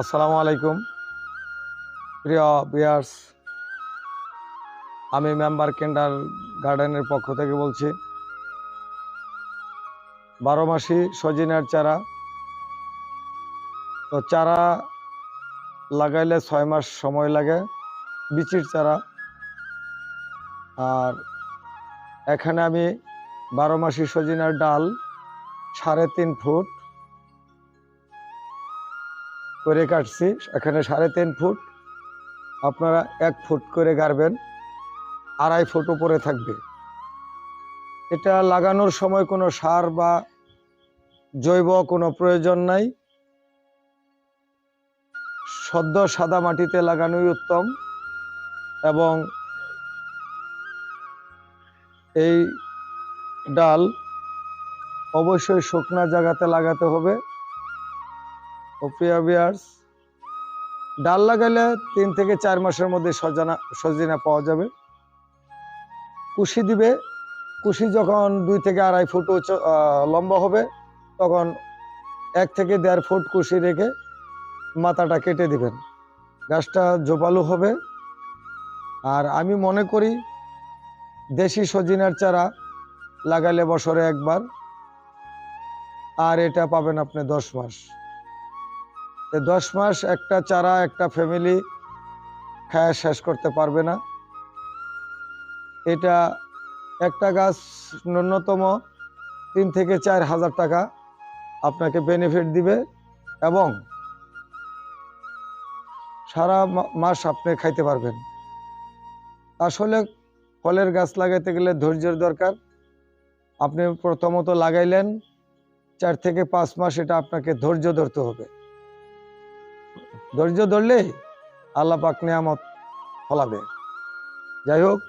আসসালামু আলাইকুম। প্রিয় বিয়ার্স আমি মেম্বার কেন্ডার গার্ডেনের পক্ষ থেকে বলছি, বারো মাসি সজিনার চারা। তো চারা লাগাইলে ছয় মাস সময় লাগে, বিচির চারা। আর এখানে আমি বারো মাসি সজিনার ডাল সাড়ে তিন ফুট করে কাটছি, এখানে সাড়ে তিন ফুট। আপনারা এক ফুট করে গাড়বেন, আড়াই ফুট উপরে থাকবে। এটা লাগানোর সময় কোনো সার বা জৈব কোনো প্রয়োজন নাই। সদ্য সাদা মাটিতে লাগানোই উত্তম এবং এই ডাল অবশ্যই শুকনা জায়গাতে লাগাতে হবে। ও ডাল লাগালে তিন থেকে চার মাসের মধ্যে সজানা সজিনা পাওয়া যাবে। কুশি দিবে। কুশি যখন দুই থেকে আড়াই ফুট উচ্চ লম্বা হবে, তখন এক থেকে দেড় ফুট কুশি রেখে মাথাটা কেটে দিবেন। গাছটা জোপালো হবে। আর আমি মনে করি দেশি সজিনার চারা লাগালে বছরে একবার। আর এটা পাবেন আপনি দশ মাস। দশ মাস একটা চারা, একটা ফ্যামিলি খায়া শেষ করতে পারবে না। এটা একটা গাছ ন্যূনতম তিন থেকে চার হাজার টাকা আপনাকে বেনিফিট দিবে এবং সারা মাস আপনি খাইতে পারবেন। আসলে ফলের গাছ লাগাইতে গেলে ধৈর্যের দরকার। আপনি প্রথমত লাগাইলেন, চার থেকে পাঁচ মাস এটা আপনাকে ধৈর্য ধরতে হবে। ধৈর্য ধরলে আল্লাহ পাক নিয়ামত ফলাবে। যাই হোক,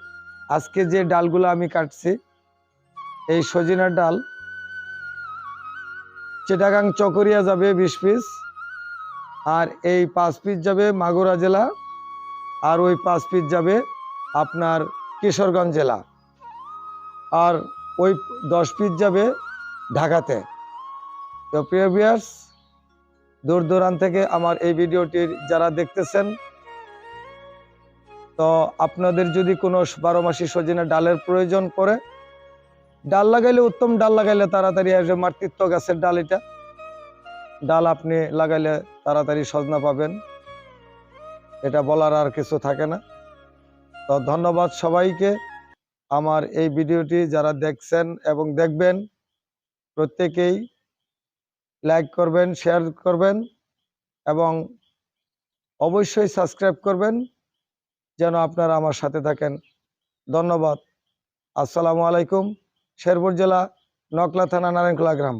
আজকে যে ডালগুলো আমি কাটছি, এই সজিনার ডাল, চিটাগাং চকরিয়া যাবে বিশ পিস, আর এই পাঁচ পিস যাবে মাগুরা জেলা, আর ওই পাঁচ পিস যাবে আপনার কিশোরগঞ্জ জেলা। আর ওই দশ পিস যাবে ঢাকাতে। তো প্রিয় বিয়ার্স দূর দূরান্ত থেকে আমার এই ভিডিওটির যারা দেখতেছেন, তো আপনাদের যদি কোনো বারো মাসি সজিনা ডালের প্রয়োজন পড়ে, ডাল লাগাইলে, উত্তম ডাল লাগাইলে তাড়াতাড়ি আসবে মাতৃত্ব গাছের ডাল এটা। ডাল আপনি লাগাইলে তাড়াতাড়ি সজনা পাবেন, এটা বলার আর কিছু থাকে না। তো ধন্যবাদ সবাইকে, আমার এই ভিডিওটি যারা দেখছেন এবং দেখবেন, প্রত্যেকেই লাইক করবেন শেয়ার করবেন এবং অবশ্যই সাবস্ক্রাইব করবেন যেন আপনারা আমার সাথে থাকেন। ধন্যবাদ। আসসালামু আলাইকুম, শেরপুর জেলা, নকলা থানা, নারায়ণখোলা গ্রাম।